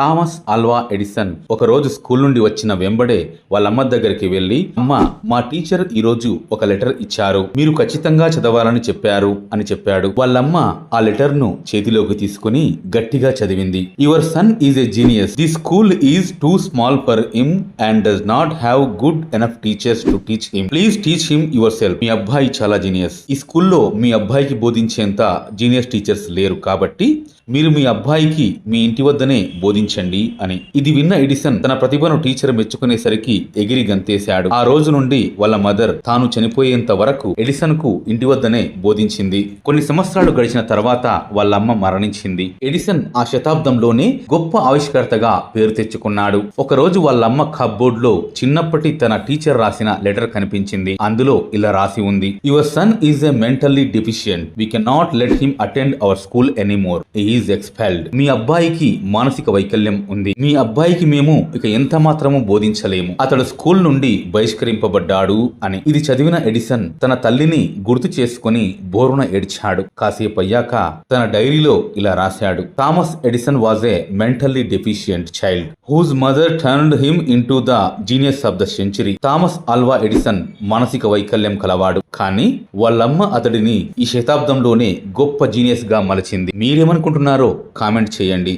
Thomas Alva Edison ఒక రోజు school నుండి వచ్చిన వెంబడే వాళ్ళ అమ్మ దగ్గరికి వెళ్ళి అమ్మ మా టీచర్ ఈ రోజు ఒక లెటర్ ఇచ్చారు. మీరు ఖచ్చితంగా చదవాలని చెప్పారు అని చెప్పాడు. వాళ్ళమ్మ ఆ లెటర్ను చేతిలోకి తీసుకుని గట్టిగా చదివింది. Your son is a genius. The school is too small for him and does not have good enough teachers to teach him. Please teach him yourself. మీ అబ్బాయి చాలా జీనియస్. ఈ స్కూల్లో మీ అబ్బాయికి బోధించేంత జీనియస్ టీచర్స్ లేరు కాబట్టి మీరు మీ అబ్బాయికి మీ ఇంటి వద్దనే బోధించారు బోధించండి అని. ఇది విన్న ఎడిసన్ తన ప్రతిభను టీచర్ మెచ్చుకునేసరికి ఎగిరి గంతేశాడు. ఆ రోజు నుండి వాళ్ళ మదర్ తాను చనిపోయేంత వరకు ఎడిసన్కు ఇంటి వద్దనే బోధించింది. కొన్ని సంవత్సరాలు గడిచిన తర్వాత వాళ్ళ అమ్మ మరణించింది. ఎడిసన్ ఆ శతాబ్దంలోనే గొప్ప ఆవిష్కర్తగా పేరు తెచ్చుకున్నాడు. ఒక రోజు వాళ్ళ అమ్మ కప్బోర్డ్లో చిన్నప్పటి తన టీచర్ రాసిన లెటర్ కనిపించింది. అందులో ఇలా రాసి ఉంది. Your son is a mentally deficient we can not let him attend our school anymore is expelled మీ అబ్బాయికి మానసిక వైకల్యం వైకల్యం ఉంది. మీ అబ్బాయికి మేము ఇక ఎంత మాత్రము బోధించలేము. అతడు స్కూల్ నుండి బహిష్కరింపబడ్డాడు అని. ఇది చదివిన ఎడిసన్ తన తల్లిని గుర్తు చేసుకుని బోరున ఏడ్చాడు. కాసేపు అయ్యాక తన డైరీలో ఇలా రాశాడు. Thomas Edison was a mentally deficient child whose mother turned him in to the genius of the century. Thomas Alva Edison మానసిక వైకల్యం కలవాడు. కానీ వాళ్ళమ్మ అతడిని ఈ శతాబ్దంలోనే గొప్ప జీనియస్గా మలచింది. మీరేమనుకుంటున్నారో కామెంట్ చేయండి.